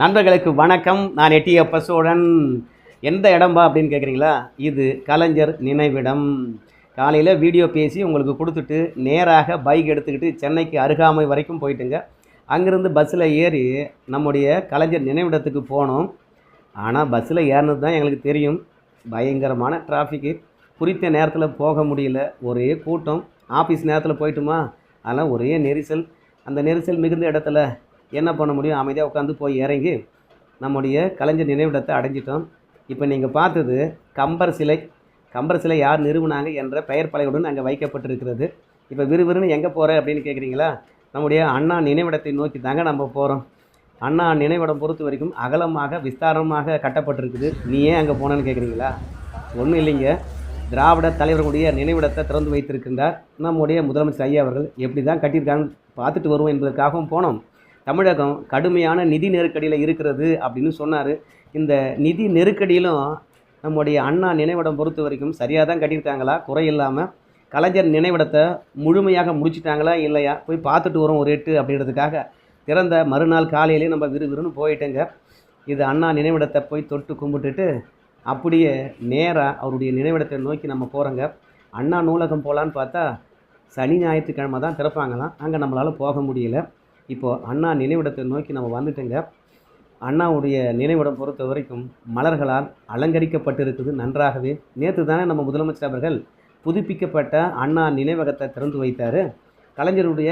நண்பர்களுக்கு வணக்கம். நான் எட்டியப்ப சோழன் எந்த இடம்பா அப்படின்னு கேட்குறீங்களா இது கலைஞர் நினைவிடம். காலையில் வீடியோ பேசி உங்களுக்கு கொடுத்துட்டு நேராக பைக் எடுத்துக்கிட்டு சென்னைக்கு அருகாமை வரைக்கும் போயிட்டுங்க. அங்கேருந்து பஸ்ஸில் ஏறி நம்முடைய கலைஞர் நினைவிடத்துக்கு போனோம். ஆனால் பஸ்ஸில் ஏறினது தான் எங்களுக்கு தெரியும். பயங்கரமான டிராஃபிக்கு குறித்த நேரத்தில் போக முடியல. ஒரே கூட்டம். ஆஃபீஸ் நேரத்தில் போயிட்டுமா? அதெல்லாம் ஒரே நெரிசல். அந்த நெரிசல் மிகுந்த இடத்துல என்ன பண்ண முடியும்? அமைதியாக உட்காந்து போய் இறங்கி நம்முடைய கலைஞர் நினைவிடத்தை அடைஞ்சிட்டோம். இப்போ நீங்கள் பார்த்தது கம்பர் சிலை. கம்பர் சிலை யார் நிறுவனாங்க என்ற பெயர் பலையுடன் அங்கே வைக்கப்பட்டிருக்கிறது. இப்போ விறுவிறுன்னு எங்கே போகிற அப்படின்னு கேட்குறீங்களா நம்முடைய அண்ணா நினைவிடத்தை நோக்கி தாங்க நம்ம போகிறோம் அண்ணா நினைவிடம் பொறுத்த வரைக்கும் அகலமாக விஸ்தாரமாக கட்டப்பட்டிருக்குது. நீ ஏன் அங்கே போனேன்னு கேட்குறீங்களா ஒன்றும் இல்லைங்க. திராவிட தலைவர்களுடைய நினைவிடத்தை திறந்து வைத்திருக்கின்றார் நம்முடைய முதலமைச்சர் ஐயா அவர்கள். எப்படி தான் கட்டியிருக்காங்கன்னு பார்த்துட்டு வருவோம் என்பதற்காகவும் போனோம். தமிழகம் கடுமையான நிதி நெருக்கடியில் இருக்கிறது அப்படின்னு சொன்னார். இந்த நிதி நெருக்கடியிலும் நம்முடைய அண்ணா நினைவிடம் பொறுத்த வரைக்கும் சரியாக தான் கட்டியிருக்காங்களா? குறை இல்லாமல் கலைஞர் நினைவிடத்தை முழுமையாக முடிச்சிட்டாங்களா இல்லையா? போய் பார்த்துட்டு வரோம் ஒரு எட்டு அப்படின்றதுக்காக. திறந்த மறுநாள் காலையிலே நம்ம விறுவிறுன்னு போயிட்டேங்க. இது அண்ணா நினைவிடத்தை போய் தொட்டு கும்பிட்டுட்டு அப்படியே நேராக அவருடைய நினைவிடத்தை நோக்கி நம்ம போகிறோங்க அண்ணா நூலகம் போகலான்னு பார்த்தா சனி ஞாயிற்றுக்கிழமை தான் திறப்பாங்களாம். அங்கே நம்மளால் போக முடியல. இப்போது அண்ணா நினைவிடத்தை நோக்கி நம்ம வந்துட்டோங்க. அண்ணாவுடைய நினைவிடம் பொறுத்த வரைக்கும் மலர்களால் அலங்கரிக்கப்பட்டிருக்குது நன்றாகவே. நேற்று தானே நம்ம முதலமைச்சர் அவர்கள் புதுப்பிக்கப்பட்ட அண்ணா நினைவகத்தை திறந்து வைத்தார். கலைஞருடைய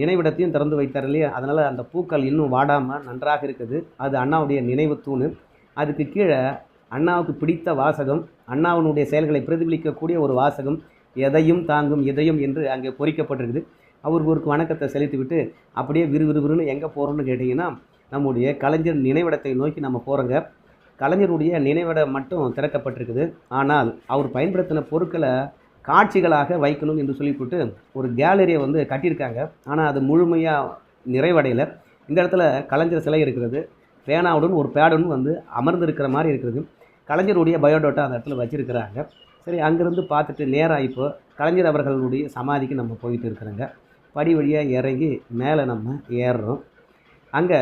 நினைவிடத்தையும் திறந்து வைத்தார் இல்லையா? அதனால் அந்த பூக்கள் இன்னும் வாடாமல் நன்றாக இருக்குது. அது அண்ணாவுடைய நினைவு தூண். அதுக்கு கீழே அண்ணாவுக்கு பிடித்த வாசகம் அண்ணாவினுடைய செயல்களை பிரதிபலிக்கக்கூடிய ஒரு வாசகம் எதையும் தாங்கும் எதையும் என்று அங்கே பொறிக்கப்பட்டிருக்குது. அவருக்கு ஒரு வணக்கத்தை செலுத்திவிட்டு அப்படியே விறுவிறுவிறுன்னு எங்கே போகிறோம்னு கேட்டிங்கன்னா நம்முடைய கலைஞர் நினைவிடத்தை நோக்கி நம்ம போகிறோங்க கலைஞருடைய நினைவிடம் மட்டும் திறக்கப்பட்டிருக்குது. ஆனால் அவர் பயன்படுத்தின பொருட்களை காட்சிகளாக வைக்கணும் என்று சொல்லிவிட்டு ஒரு கேலரியை வந்து கட்டியிருக்காங்க. ஆனால் அது முழுமையாக நிறைவடையலை. இந்த இடத்துல கலைஞர் சிலை இருக்கிறது. பேனாவுடன் ஒரு பேடுடன் வந்து அமர்ந்திருக்கிற மாதிரி இருக்குது. கலைஞருடைய பயோடேட்டா அந்த இடத்துல வச்சுருக்கிறாங்க. சரி அங்கேருந்து பார்த்துட்டு நேராக இப்போ கலைஞர் அவர்களுடைய சமாதிக்கு நம்ம போயிட்டு இருக்கிறோங்க. படி வழியாக இறங்கி மேலே நம்ம ஏறுறோம். அங்கே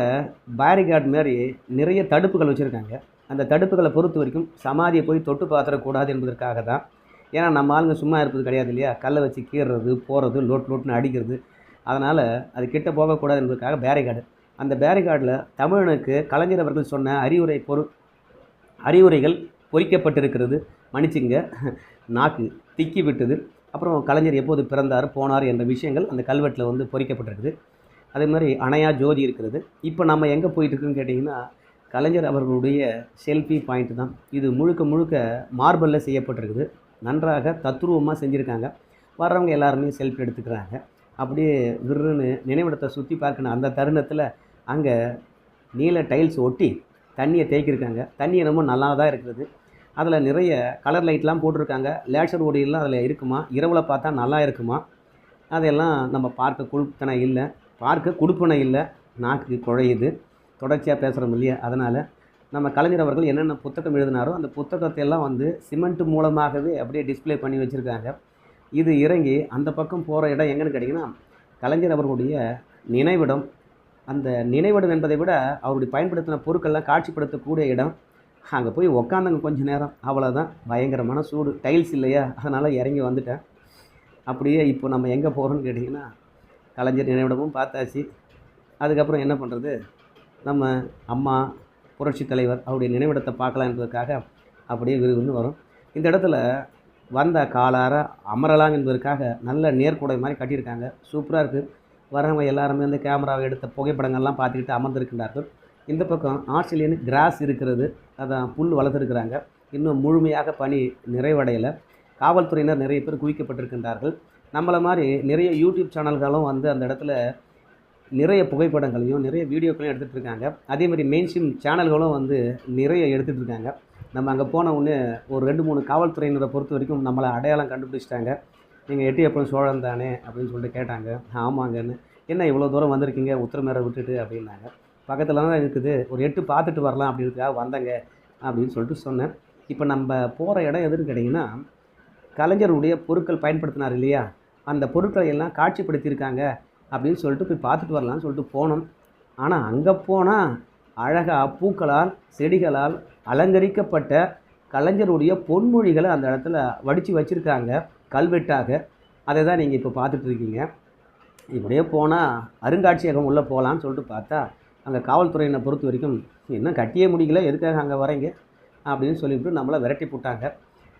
பேரிகார்டு மாதிரி நிறைய தடுப்புகள் வச்சுருக்காங்க. அந்த தடுப்புகளை பொறுத்த வரைக்கும் சமாதியை போய் தொட்டு பார்த்துடக்கூடாது என்பதற்காக தான். ஏன்னா நம்ம ஆளுங்க சும்மா இருப்பது கிடையாது இல்லையா? கல்லை வச்சு கீறுறது போகிறது லோட் லோட்னு அடிக்கிறது. அதனால் அது கிட்ட போகக்கூடாது என்பதற்காக பேரிகார்டு அந்த பேரிகார்டில் தமிழனுக்கு கலைஞர் அவர்கள் சொன்ன அறிவுரை பொரு அறிவுரைகள் பொறிக்கப்பட்டிருக்கிறது. மன்னிச்சுங்க. நாக்கு திக்கி விட்டது. அப்புறம் கலைஞர் எப்போது பிறந்தார் போனார் என்ற விஷயங்கள் அந்த கல்வெட்டில் வந்து பொறிக்கப்பட்டிருக்குது. அதே மாதிரி அணையா ஜோதி இருக்கிறது. இப்போ நம்ம எங்கே போயிட்டுருக்குன்னு கேட்டிங்கன்னா கலைஞர் அவர்களுடைய செல்ஃபி பாயிண்ட் தான். இது முழுக்க முழுக்க மார்பலில் செய்யப்பட்டிருக்குது. நன்றாக தத்ரூபமாக செஞ்சுருக்காங்க. வர்றவங்க எல்லாருமே செல்ஃபி எடுத்துக்கிறாங்க. அப்படியே விருன்னு நினைவிடத்தை சுற்றி பார்க்கணும் அந்த தருணத்தில் அங்கே நீல டைல்ஸ் ஒட்டி தண்ணியை தேய்க்கிருக்காங்க. தண்ணி என்னமோ நல்லா தான் இருக்குது அதில் நிறைய கலர் லைட்லாம் போட்டிருக்காங்க. லேசர் ஓடியெல்லாம் அதில் இருக்குமா? இரவில் பார்த்தா நல்லா இருக்குமா? அதெல்லாம் நம்ம பார்க்க குழுப்பனை இல்லை. பார்க்க குடுப்பனை இல்லை. நாக்கு குழையுது. தொடர்ச்சியாக பேசுகிறோம் இல்லையா? அதனால் நம்ம கலைஞர் அவர்கள் என்னென்ன புத்தகம் எழுதினாரோ அந்த புத்தகத்தை எல்லாம் வந்து சிமெண்ட் மூலமாகவே அப்படியே டிஸ்பிளே பண்ணி வச்சுருக்காங்க. இது இறங்கி அந்த பக்கம் போகிற இடம் எங்கன்னு கேட்டிங்கன்னா கலைஞர் அவர்களுடைய நினைவிடம். அந்த நினைவிடம் என்பதை விட அவருடைய பயன்படுத்தின பொருட்கள்லாம் காட்சிப்படுத்தக்கூடிய இடம். அங்கே போய் உக்காந்தங்க கொஞ்ச நேரம். அவ்வளோதான் பயங்கரமான சூடு. டைல்ஸ் இல்லையா? அதனால் இறங்கி வந்துட்டேன். அப்படியே இப்போ நம்ம எங்கே போகிறோம்னு கேட்டிங்கன்னா கலைஞர் நினைவிடமும் பார்த்தாச்சு. அதுக்கப்புறம் என்ன பண்ணுறது நம்ம அம்மா புரட்சி தலைவர் அவருடைய நினைவிடத்தை பார்க்கலாம் என்பதற்காக அப்படியே விருதுன்னு வரும். இந்த இடத்துல வந்த காலார அமரலாம் என்பதற்காக நல்ல நேர்கூடை மாதிரி கட்டியிருக்காங்க. சூப்பராக இருக்குது வரவங்க எல்லாருமே வந்து கேமராவை எடுத்த புகைப்படங்கள்லாம் பார்த்துக்கிட்டு அமர்ந்திருக்கின்றார்கள். இந்த பக்கம் ஆஸ்திரேலியன் கிராஸ் இருக்கிறது. அதான் புல் வளர்த்துருக்குறாங்க. இன்னும் முழுமையாக பணி நிறைவடையலை. காவல்துறையினர் நிறைய பேர் குவிக்கப்பட்டிருக்கின்றார்கள். நம்மளை மாதிரி நிறைய யூடியூப் சேனல்களும் வந்து அந்த இடத்துல நிறைய புகைப்படங்களையும் நிறைய வீடியோக்களையும் எடுத்துகிட்டு இருக்காங்க அதேமாதிரி மெயின்ஸ்ட்ரீம் சேனல்களும் வந்து நிறைய எடுத்துகிட்டு இருக்காங்க நம்ம அங்கே போன உடனே ஒரு ரெண்டு மூணு காவல்துறையினரை பொறுத்த வரைக்கும் நம்மளை அடையாளம் கண்டுபிடிச்சிட்டாங்க. நீங்கள் எட்டி எப்பவும் சோழன் தானே அப்படின்னு சொல்லிட்டு கேட்டாங்க. ஆமாங்கன்னு. என்ன இவ்வளோ தூரம் வந்திருக்கீங்க? உத்தரமேரை விட்டுட்டு அப்படின்னாங்க. பக்கத்தில் தான் இருக்குது. ஒரு எட்டு பார்த்துட்டு வரலாம் அப்படின்றதுக்காக வந்தங்க அப்படின்னு சொல்லிட்டு சொன்னேன். இப்போ நம்ம போகிற இடம் எதுன்னு கேட்டிங்கன்னா கலைஞருடைய பொருட்கள் பயன்படுத்தினார் இல்லையா? அந்த பொருட்களை எல்லாம் காட்சிப்படுத்தியிருக்காங்க அப்படின்னு சொல்லிட்டு போய் பார்த்துட்டு வரலாம்னு சொல்லிட்டு போனோம். ஆனால் அங்கே போனால் அழகாக பூக்களால் செடிகளால் அலங்கரிக்கப்பட்ட கலைஞருடைய பொன்மொழிகளை அந்த இடத்துல வடித்து வச்சுருக்காங்க கல்வெட்டாக. அதை தான் நீங்கள் இப்போ பார்த்துட்டு இருக்கீங்க. இப்படியே போனால் அருங்காட்சியகம் உள்ளே போகலான்னு சொல்லிட்டு பார்த்தா அங்கே காவல்துறையினை பொறுத்த வரைக்கும் இன்னும் கட்டியே முடியல எதுக்காக அங்கே வரீங்க அப்படின்னு சொல்லிவிட்டு நம்மளை விரட்டி போட்டாங்க.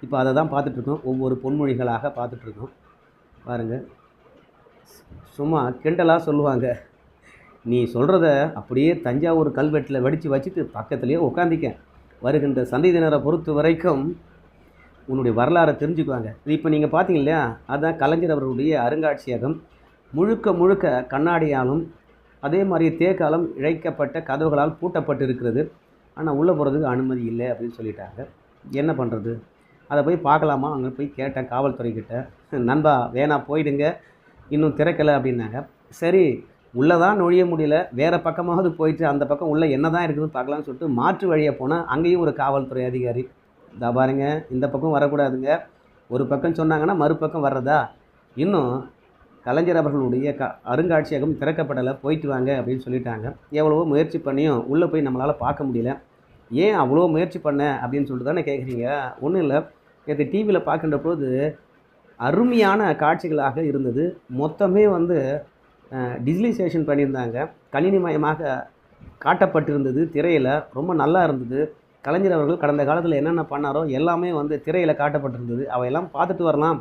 இப்போ அதை தான் பார்த்துட்ருக்கோம். ஒவ்வொரு பொன்மொழிகளாக பார்த்துட்ருக்கோம். பாருங்கள் சும்மா கிண்டலாக சொல்லுவாங்க. நீ சொல்கிறத அப்படியே தஞ்சாவூர் கல்வெட்டில் வடித்து வச்சுட்டு பக்கத்துலேயே உட்காந்திக்க வருகின்ற சந்ததியினரை பொறுத்த வரைக்கும் உன்னுடைய வரலாறை தெரிஞ்சுக்குவாங்க. இது இப்போ நீங்கள் பார்த்தீங்க இல்லையா? அதுதான் கலைஞர் அவர்களுடைய அருங்காட்சியகம். முழுக்க முழுக்க கண்ணாடியாலும் அதே மாதிரி தேக்காலம் இழைக்கப்பட்ட கதவுகளால் பூட்டப்பட்டு இருக்கிறது ஆனால் உள்ளே போகிறதுக்கு அனுமதி இல்லை அப்படின்னு சொல்லிட்டாங்க. என்ன பண்ணுறது அதை போய் பார்க்கலாமா? அங்கே போய் கேட்டேன் காவல்துறைக்கிட்ட நண்பா வேணா போயிடுங்க. இன்னும் திறக்கலை அப்படின்னாங்க. சரி உள்ளே தான் நுழைய முடியல. வேறு பக்கமாவது போயிட்டு அந்த பக்கம் உள்ளே என்ன தான் இருக்குதுன்னு பார்க்கலாம்னு சொல்லிட்டு மாற்று வழியாக போனால் அங்கேயும் ஒரு காவல்துறை அதிகாரி இதா பாருங்க இந்த பக்கம் வரக்கூடாதுங்க. ஒரு பக்கம் சொன்னாங்கன்னா மறுபக்கம் வர்றதா? இன்னும் கலைஞர் அவர்களுடைய க அருங்காட்சியகம் திறக்கப்படலை போயிட்டு வாங்க அப்படின்னு சொல்லிட்டாங்க. எவ்வளவோ முயற்சி பண்ணியும் உள்ளே போய் நம்மளால் பார்க்க முடியல. ஏன் அவ்வளோ முயற்சி பண்ண? அப்படின்னு சொல்லிட்டு தானே கேட்குறீங்க ஒன்றும் இல்லை. நேற்று டிவியில் பார்க்கின்ற போது அருமையான காட்சிகளாக இருந்தது. மொத்தமே வந்து டிஜிட்டலைசேஷன் பண்ணியிருந்தாங்க. கணினிமயமாக காட்டப்பட்டிருந்தது திரையில். ரொம்ப நல்லா இருந்தது. கலைஞர் அவர்கள் கடந்த காலத்தில் என்னென்ன பண்ணாரோ எல்லாமே வந்து திரையில் காட்டப்பட்டிருந்தது. அவையெல்லாம் பார்த்துட்டு வரலாம்.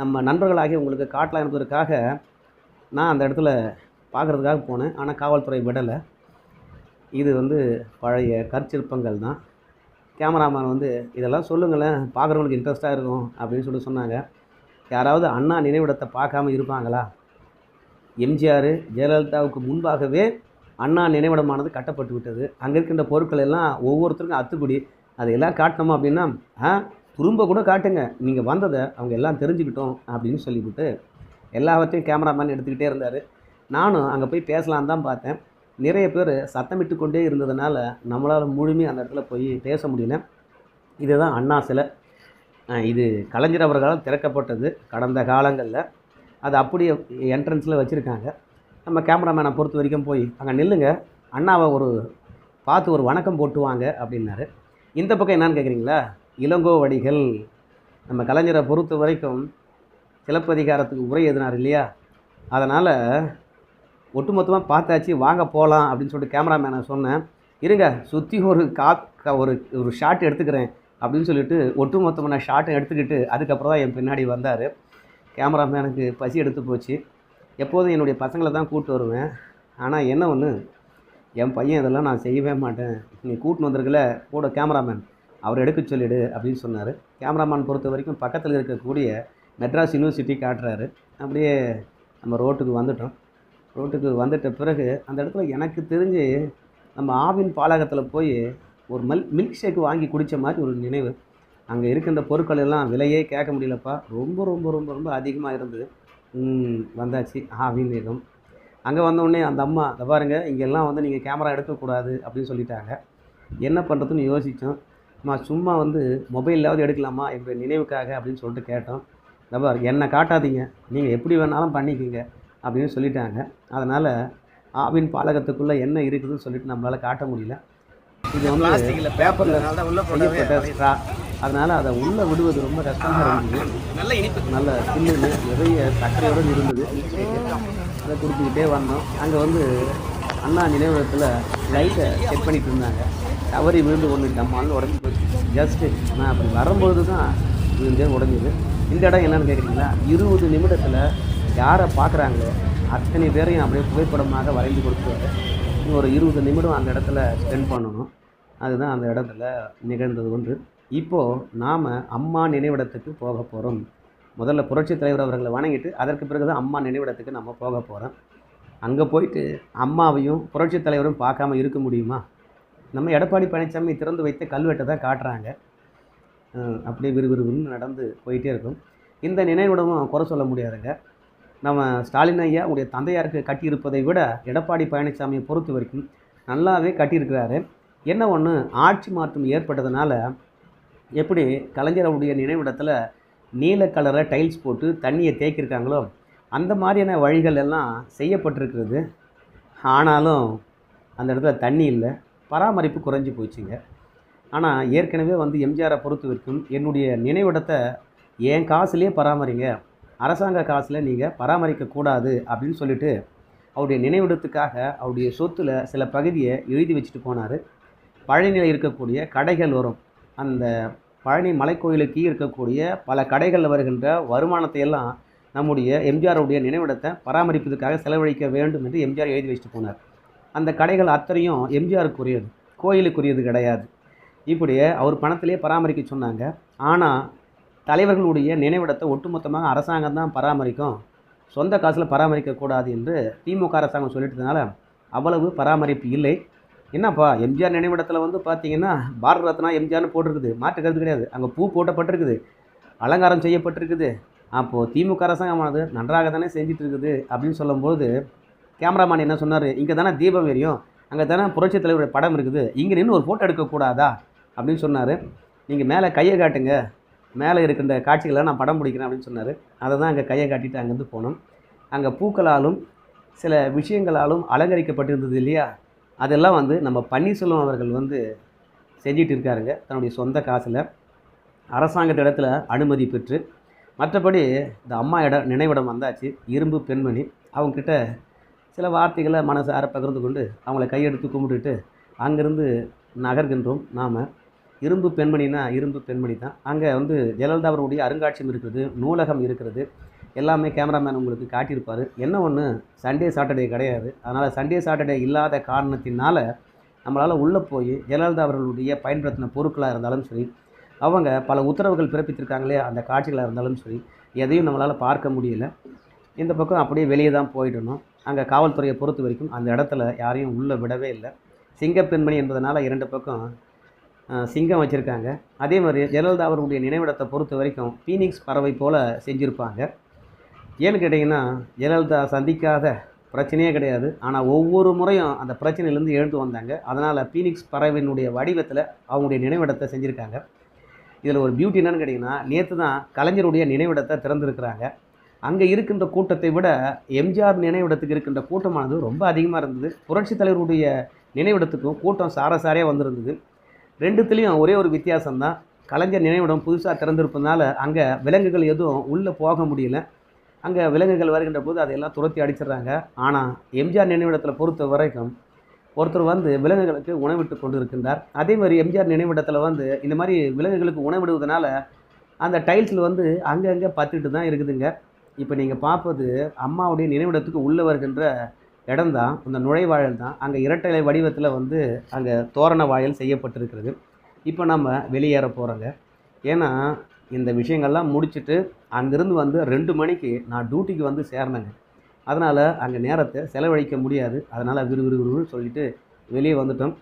நம்ம நண்பர்களாகி உங்களுக்கு காட்டலாம் என்பதற்காக நான் அந்த இடத்துல பார்க்குறதுக்காக போனேன். ஆனால் காவல்துறை விடலை. இது வந்து பழைய கற்சிற்பங்கள் தான். கேமராமேன் வந்து இதெல்லாம் சொல்லுங்களேன் பார்க்குறவங்களுக்கு இன்ட்ரெஸ்ட்டாக இருக்கும் அப்படின்னு சொல்லி சொன்னாங்க. யாராவது அண்ணா நினைவிடத்தை பார்க்காம இருப்பாங்களா? எம்ஜிஆர் ஜெயலலிதாவுக்கு முன்பாகவே அண்ணா நினைவிடமானது கட்டப்பட்டு விட்டது. அங்கே இருக்கின்ற பொருட்கள் எல்லாம் ஒவ்வொருத்தருக்கும் அத்துக்குடி அதையெல்லாம் காட்டணுமா அப்படின்னா திரும்ப கூட காட்டுங்க. நீங்கள் வந்ததை அவங்க எல்லாம் தெரிஞ்சுக்கிட்டோம் அப்படின்னு சொல்லிவிட்டு எல்லாவற்றையும் கேமராமேன் எடுத்துக்கிட்டே இருந்தார். நானும் அங்கே போய் பேசலான்னு தான் பார்த்தேன். நிறைய பேர் சத்தமிட்டு கொண்டே இருந்ததுனால நம்மளால் முழுமையாக அந்த இடத்துல போய் பேச முடியல. இதுதான் அண்ணா சிலை. இது கலைஞர் அவர்களால் திறக்கப்பட்டது கடந்த காலங்களில். அது அப்படியே என்ட்ரன்ஸில் வச்சுருக்காங்க. நம்ம கேமராமேனை பொறுத்த வரைக்கும் போய் அங்கே நில்லுங்க. அண்ணாவை ஒரு பார்த்து ஒரு வணக்கம் போட்டுவாங்க அப்படின்னாரு. இந்த பக்கம் என்னான்னு கேட்குறீங்களா இளங்கோவடிகள் நம்ம கலைஞரை பொறுத்த வரைக்கும் சிலப்பதிகாரத்துக்கு உரை எழுதினார் இல்லையா? அதனால் ஒட்டுமொத்தமாக பார்த்தாச்சு வாங்க போகலாம் அப்படின்னு சொல்லிட்டு கேமராமேனை சொன்னேன். இருங்க சுற்றி ஒரு கா ஒரு ஒரு ஷாட் எடுத்துக்கிறேன் அப்படின்னு சொல்லிட்டு ஒட்டுமொத்தமான ஷாட்டை எடுத்துக்கிட்டு அதுக்கப்புறம் தான் என் பின்னாடி வந்தார். கேமராமேனுக்கு பசி எடுத்து போச்சு. எப்போதும் என்னுடைய பசங்களை தான் கூப்பிட்டு வருவேன். ஆனால் என்ன ஒன்று என் பையன் இதெல்லாம் நான் செய்யவே மாட்டேன். நீ கூட்டின்னு வந்திருக்கல கூட கேமராமேன். அவர் எடுக்க சொல்லிடு அப்படின்னு சொன்னார். கேமராமேன் பொறுத்த வரைக்கும் பக்கத்தில் இருக்கக்கூடிய மெட்ராஸ் யூனிவர்சிட்டி காட்டுறாரு. அப்படியே நம்ம ரோட்டுக்கு வந்துட்டோம். ரோட்டுக்கு வந்துட்ட பிறகு அந்த இடத்துல எனக்கு தெரிஞ்சு நம்ம ஆவின் பாலகத்தில் போய் ஒரு மல் மில்க் ஷேக் வாங்கி குடித்த மாதிரி ஒரு நினைவு. அங்கே இருக்கின்ற பொருட்கள் எல்லாம் விலையே கேட்க முடியலப்பா. ரொம்ப ரொம்ப ரொம்ப ரொம்ப அதிகமாக இருந்தது. வந்தாச்சு. ஆவின் வேகம். அங்கே வந்தோடனே அந்த அம்மா இந்த பாருங்கள் இங்கெல்லாம் வந்து நீங்கள் கேமரா எடுக்கக்கூடாது அப்படின்னு சொல்லிட்டாங்க. என்ன பண்ணுறதுன்னு யோசித்தோம் அம்மா சும்மா வந்து மொபைல்லாவது எடுக்கலாமா என்னுடைய நினைவுக்காக அப்படின்னு சொல்லிட்டு கேட்டோம். இந்த பாரு என்னை காட்டாதீங்க. நீங்கள் எப்படி வேணாலும் பண்ணிக்கோங்க. அப்படின்னு சொல்லிட்டாங்க. அதனால் ஆவின் பாலகத்துக்குள்ளே என்ன இருக்குதுன்னு சொல்லிட்டு நம்மளால் காட்ட முடியல. இது வந்து பேப்பரில் ஸ்ட்ரா அதனால் அதை உள்ளே விடுவது ரொம்ப கஷ்டமாக இருந்தது. நல்ல இனிப்பு. நல்ல சில்லுன்னு நிறைய சர்க்கரையோடு இருந்தது. அதை கொடுத்துக்கிட்டே வந்தோம். அங்கே வந்து அண்ணா நினைவகத்தில் லைட்டை செக் பண்ணிட்டு இருந்தாங்க. தவறி விழுந்து ஒன்று டம்மான்னு உடஞ்சி போச்சு. ஜஸ்ட்டு நான் அப்படி வரும்போது தான் விழுந்தே உடஞ்சிது. இந்த இடம் என்னென்னு கேட்குறீங்களா? இருபது நிமிடத்தில் யாரை பார்க்குறாங்களோ அத்தனை பேரையும் அப்படியே புகைப்படமாக வரைந்து கொடுத்துருவாரு. ஒரு இருபது நிமிடம் அந்த இடத்துல ஸ்பெண்ட் பண்ணணும். அதுதான் அந்த இடத்துல நிகழ்ந்தது ஒன்று. இப்போது நாம் அம்மா நினைவிடத்துக்கு போக போகிறோம் முதல்ல புரட்சித் தலைவர் அவர்களை வணங்கிட்டு அதற்கு பிறகு தான் அம்மா நினைவிடத்துக்கு நம்ம போக போகிறோம் அங்கே போயிட்டு அம்மாவையும் புரட்சித் தலைவரும் பார்க்காம இருக்க முடியுமா? நம்ம எடப்பாடி பழனிசாமி திறந்து வைத்த கல்வெட்டை தான் காட்டுறாங்க. அப்படியே விறுவிறுவிறுன்னு நடந்து போயிட்டே இருக்கும். இந்த நினைவிடமும் குறை சொல்ல முடியாதுங்க. நம்ம ஸ்டாலின் ஐயா உடைய தந்தையாருக்கு கட்டியிருப்பதை விட எடப்பாடி பழனிசாமியை பொறுத்த வரைக்கும் நல்லாவே கட்டியிருக்கிறாரு. என்ன ஒன்று ஆட்சி மாற்றம் ஏற்பட்டதுனால எப்படி கலைஞருடைய நினைவிடத்தில் நீல கலரில் டைல்ஸ் போட்டு தண்ணியை தேக்கியிருக்காங்களோ அந்த மாதிரியான வழிகள் எல்லாம் செய்யப்பட்டிருக்கிறது. ஆனாலும் அந்த இடத்துல தண்ணி இல்லை. பராமரிப்பு குறைஞ்சி போச்சுங்க. ஆனால் ஏற்கனவே வந்து எம்ஜிஆரை பொறுத்த வரைக்கும் என்னுடைய நினைவிடத்தை என் காசுலேயே பராமரிங்க. அரசாங்க காசில் நீங்கள் பராமரிக்கக்கூடாது அப்படின்னு சொல்லிட்டு அவருடைய நினைவிடத்துக்காக அவருடைய சொத்தில் சில பகுதியை எழுதி வச்சுட்டு போனார். பழனியில் இருக்கக்கூடிய கடைகள் வரும். அந்த பழனி மலைக்கோயிலுக்கு இருக்கக்கூடிய பல கடைகளில் வருகின்ற வருமானத்தை எல்லாம் நம்முடைய எம்ஜிஆருடைய நினைவிடத்தை பராமரிப்பதற்காக செலவழிக்க வேண்டும் என்று எம்ஜிஆர் எழுதி வச்சுட்டு போனார். அந்த கடைகள் அத்தனையும் எம்ஜிஆருக்குரியது கோயிலுக்குரியது கிடையாது. இப்படி அவர் பணத்திலே பராமரிக்க சொன்னாங்க. ஆனால் தலைவர்களுடைய நினைவிடத்தை ஒட்டுமொத்தமாக அரசாங்கம் தான் பராமரிக்கும். சொந்த காசில் பராமரிக்கக்கூடாது என்று திமுக அரசாங்கம் சொல்லிட்டதுனால அவ்வளவு பராமரிப்பு இல்லை. என்னப்பா எம்ஜிஆர் நினைவிடத்தில் வந்து பார்த்தீங்கன்னா பாரத ரத்னா எம்ஜிஆர்னு போட்டிருக்குது. மாற்று கிடையாது. அங்கே பூ போட்டப்பட்டிருக்குது. அலங்காரம் செய்யப்பட்டிருக்குது. அப்போது திமுக அரசாங்கமானது நன்றாக தானே செஞ்சிட்ருக்குது அப்படின்னு சொல்லும்போது கேமராமேன் என்ன சொன்னார்? இங்கே தானே தீபம் எரியும். அங்கே தானே புரட்சித் தலைவருடைய படம் இருக்குது. இங்கே நின்று ஒரு ஃபோட்டோ எடுக்கக்கூடாதா அப்படின்னு சொன்னார். நீங்கள் மேலே கையை காட்டுங்க. மேலே இருக்கின்ற காட்சிகளை நான் படம் பிடிக்கிறேன் அப்படின்னு சொன்னார். அதை தான் அங்கே கையை காட்டிட்டு அங்கேருந்து போனோம். அங்கே பூக்களாலும் சில விஷயங்களாலும் அலங்கரிக்கப்பட்டிருந்தது இல்லையா? அதெல்லாம் வந்து நம்ம பன்னீர்செல்வம் அவர்கள் வந்து செஞ்சிட்டு இருக்காருங்க தன்னுடைய சொந்த காசில். அரசாங்கத்து இடத்துல அனுமதி பெற்று மற்றபடி இந்த அம்மா இடம் நினைவிடம் வந்தாச்சு. இரும்பு பெண்மணி. அவங்கக்கிட்ட சில வார்த்தைகளை மனசார பகிர்ந்து கொண்டு அவங்கள கையெடுத்து கும்பிட்டுட்டு அங்கேருந்து நகர்கின்றோம் நாம். இரும்பு பெண்மணினா இரும்பு பெண்மணி தான். அங்கே வந்து ஜெயலலிதா அவருடைய அருங்காட்சியம் இருக்கிறது நூலகம் இருக்கிறது. எல்லாமே கேமராமேன் உங்களுக்கு காட்டியிருப்பார். என்ன ஒன்று சண்டே சாட்டர்டே கிடையாது. அதனால் சண்டே சாட்டர்டே இல்லாத காரணத்தினால நம்மளால் உள்ளே போய் ஜெயலலிதா அவர்களுடைய பயன்படுத்தின பொருட்களாக இருந்தாலும் சரி அவங்க பல உத்தரவுகள் பிறப்பித்திருக்காங்களே அந்த காட்சிகளாக இருந்தாலும் சரி எதையும் நம்மளால் பார்க்க முடியல. இந்த பக்கம் அப்படியே வெளியே தான் போயிடணும். அங்கே காவல்துறையை பொறுத்த வரைக்கும் அந்த இடத்துல யாரையும் உள்ளே விடவே இல்லை. சிங்கப்பெண்மணி என்பதனால் இரண்டு பக்கம் சிங்கம் வச்சுருக்காங்க. அதே மாதிரி ஜெயலலிதா அவர்களுடைய நினைவிடத்தை பொறுத்த வரைக்கும் பீனிக்ஸ் பறவை போல் செஞ்சுருப்பாங்க. ஏன்னு கேட்டிங்கன்னா ஜெயலலிதா சந்திக்காத பிரச்சனையே கிடையாது. ஆனால் ஒவ்வொரு முறையும் அந்த பிரச்சனையிலேருந்து எழுந்து வந்தாங்க. அதனால் பீனிக்ஸ் பறவையினுடைய வடிவத்தில் அவங்களுடைய நினைவிடத்தை செஞ்சுருக்காங்க. இதில் ஒரு பியூட்டி என்னன்னு கேட்டிங்கன்னா நேற்று தான் கலைஞருடைய நினைவிடத்தை திறந்துருக்குறாங்க. அங்கே இருக்கின்ற கூட்டத்தை விட எம்ஜிஆர் நினைவிடத்துக்கு இருக்கின்ற கூட்டமானது ரொம்ப அதிகமாக இருந்தது. புரட்சித் தலைவருடைய நினைவிடத்துக்கும் கூட்டம் சாரசாரியாக வந்திருந்தது. ரெண்டுத்துலேயும் ஒரே ஒரு வித்தியாசம்தான். கலைஞர் நினைவிடம் புதுசாக திறந்திருப்பதுனால அங்கே விலங்குகள் எதுவும் உள்ளே போக முடியல. அங்கே விலங்குகள் வருகின்ற போது அதையெல்லாம் துரத்தி அடிச்சிடுறாங்க. ஆனால் எம்ஜிஆர் நினைவிடத்தில் பொறுத்த வரைக்கும் ஒருத்தர் வந்து விலங்குகளுக்கு உணவிட்டு கொண்டு இருக்கின்றார் அதே மாதிரி எம்ஜிஆர் நினைவிடத்தில் வந்து இந்த மாதிரி விலங்குகளுக்கு உணவிடுவதனால அந்த டைல்ஸில் வந்து அங்கங்கே பத்துட்டு தான் இருக்குதுங்க. இப்போ நீங்கள் பார்ப்பது அம்மாவுடைய நினைவிடத்துக்கு உள்ளே வருகின்ற இடம்தான் அந்த நுழைவாழல் தான். அங்கே இரட்டை வடிவத்தில் வந்து அங்கே தோரண வாயல் செய்யப்பட்டிருக்கிறது. இப்போ நம்ம வெளியேற போகிறோங்க ஏன்னா இந்த விஷயங்கள்லாம் முடிச்சுட்டு அங்கேருந்து வந்து ரெண்டு மணிக்கு நான் டியூட்டிக்கு வந்து சேர்ந்தேங்க அதனால் அங்கே நேரத்தை செலவழிக்க முடியாது. அதனால் விறுவிறு விறுவிறு சொல்லிவிட்டு வெளியே வந்துட்டோம்.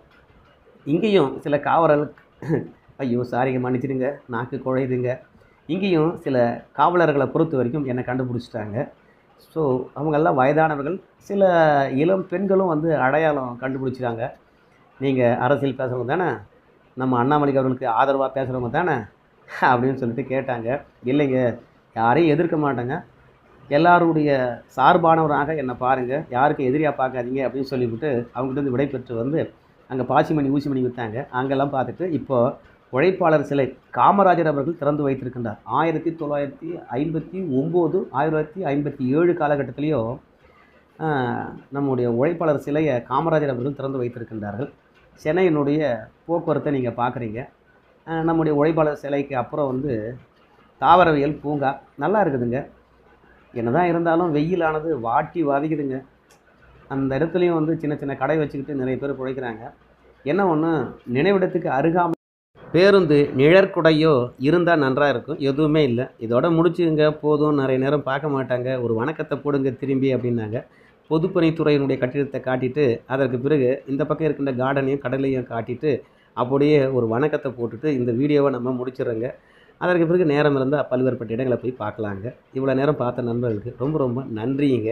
இங்கேயும் சில காவரல் ஐயோ சாரிங்க மன்னிச்சிடுங்க நாக்கு குழையுதுங்க. இங்கேயும் சில காவலர்களை பொறுத்த வரைக்கும் என்னை கண்டுபிடிச்சிட்டாங்க. ஸோ அவங்கெல்லாம் வயதானவர்கள். சில இளம் பெண்களும் வந்து அடையாளம் கண்டுபிடிச்சிட்டாங்க. நீங்கள் அரசியல் பேசுகிறவங்க தானே? நம்ம அண்ணாமலைக்கு அவர்களுக்கு ஆதரவாக பேசுகிறவங்க தானே? அப்படின்னு சொல்லிட்டு கேட்டாங்க. இல்லைங்க யாரையும் எதிர்க்க மாட்டேங்க. எல்லாருடைய சார்பானவராக என்னை பாருங்கள் யாருக்கும் எதிரியாக பார்க்காதீங்க அப்படின்னு சொல்லிவிட்டு அவங்ககிட்ட இருந்து விடை பெற்று வந்து அங்கே பாசிமணி ஊசிமணி விற்றாங்க அங்கெல்லாம் பார்த்துட்டு இப்போது உழைப்பாளர் சிலை காமராஜர் அவர்கள் திறந்து வைத்திருக்கின்றார். ஆயிரத்தி தொள்ளாயிரத்தி ஐம்பத்தி ஒம்பது ஆயிரத்தி ஐம்பத்தி ஏழு காலகட்டத்திலேயோ நம்முடைய உழைப்பாளர் சிலையை காமராஜர் அவர்கள் திறந்து வைத்திருக்கின்றார்கள். சென்னையினுடைய போக்குவரத்தை நீங்கள் பார்க்குறீங்க. நம்முடைய உழைப்பாளர் சிலைக்கு அப்புறம் வந்து தாவரவியல் பூங்கா நல்லா இருக்குதுங்க. என்னதான் இருந்தாலும் வெயிலானது வாட்டி வாதிக்குதுங்க. அந்த இடத்துலையும் வந்து சின்ன சின்ன கடை வச்சுக்கிட்டு நிறைய பேர் பிழைக்கிறாங்க என்ன ஒன்று நினைவிடத்துக்கு அருகாமை பேருந்து நிழற்குடையோ இருந்தால் நன்றாக இருக்கும். எதுவுமே இல்லை. இதோட முடிச்சுங்க. போதும். நிறைய நேரம் பார்க்க மாட்டாங்க. ஒரு வணக்கத்தை போடுங்க திரும்பி அப்படின்னாங்க. பொதுப்பணித்துறையினுடைய கட்டிடத்தை காட்டிட்டு அதற்கு பிறகு இந்த பக்கம் இருக்கின்ற கார்டனையும் கடலையும் காட்டிட்டு அப்படியே ஒரு வணக்கத்தை போட்டுட்டு இந்த வீடியோவை நம்ம முடிச்சிடுறோங்க. அதற்கு பிறகு நேரம் இருந்தால் பல்வேறுபட்ட இடங்களை போய் பார்க்கலாங்க. இவ்வளோ நேரம் பார்த்த நண்பர்களுக்கு ரொம்ப ரொம்ப நன்றிங்க.